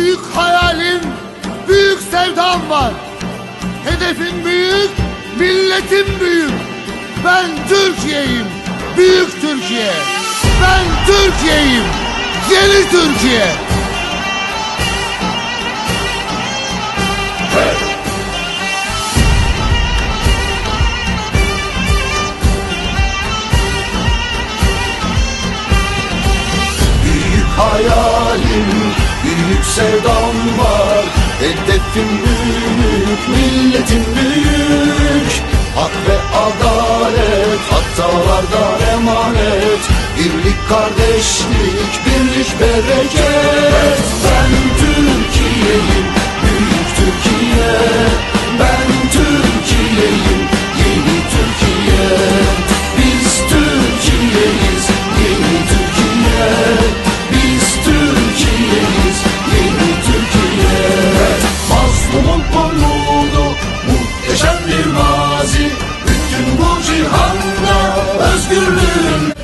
Büyük hayalim, büyük sevdam var. Hedefim büyük, milletim büyük. Ben Türkiye'yim, büyük Türkiye. Ben Türkiye'yim, yeni Türkiye. Sevdam var. Hedefim büyük, milletim büyük. Hak ve adalet, hatalardan emanet. Birlik, kardeşlik, birlik, bereket gülüm